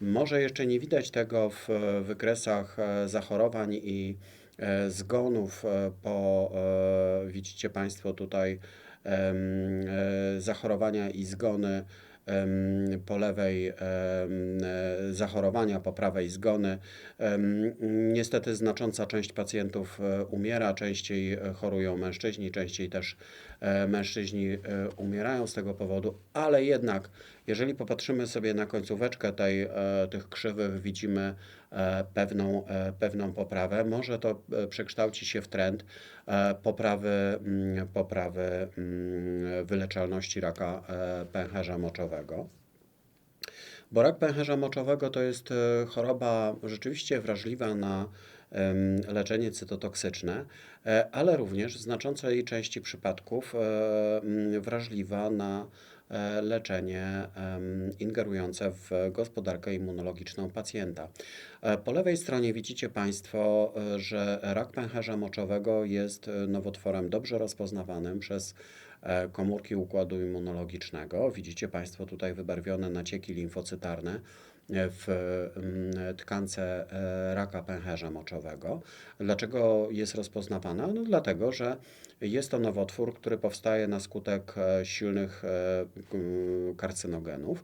Może jeszcze nie widać tego w wykresach e, zachorowań i e, zgonów e, po, widzicie Państwo tutaj zachorowania i zgony po lewej e, zachorowania, po prawej zgony. Niestety znacząca część pacjentów e, umiera, częściej e, chorują mężczyźni, częściej też mężczyźni umierają z tego powodu, ale jednak jeżeli popatrzymy sobie na końcóweczkę tej, tych krzywych, widzimy pewną, pewną poprawę. Może to przekształci się w trend poprawy, mm, poprawy mm, wyleczalności raka pęcherza moczowego. Bo rak pęcherza moczowego to jest e, choroba rzeczywiście wrażliwa na leczenie cytotoksyczne, e, ale również w znaczącej części przypadków e, wrażliwa na e, leczenie ingerujące w gospodarkę immunologiczną pacjenta. Po lewej stronie widzicie Państwo, że rak pęcherza moczowego jest nowotworem dobrze rozpoznawanym przez komórki układu immunologicznego. Widzicie Państwo tutaj wybarwione nacieki limfocytarne w tkance raka pęcherza moczowego. Dlaczego jest rozpoznawana? No dlatego, że jest to nowotwór, który powstaje na skutek e, silnych e, karcynogenów.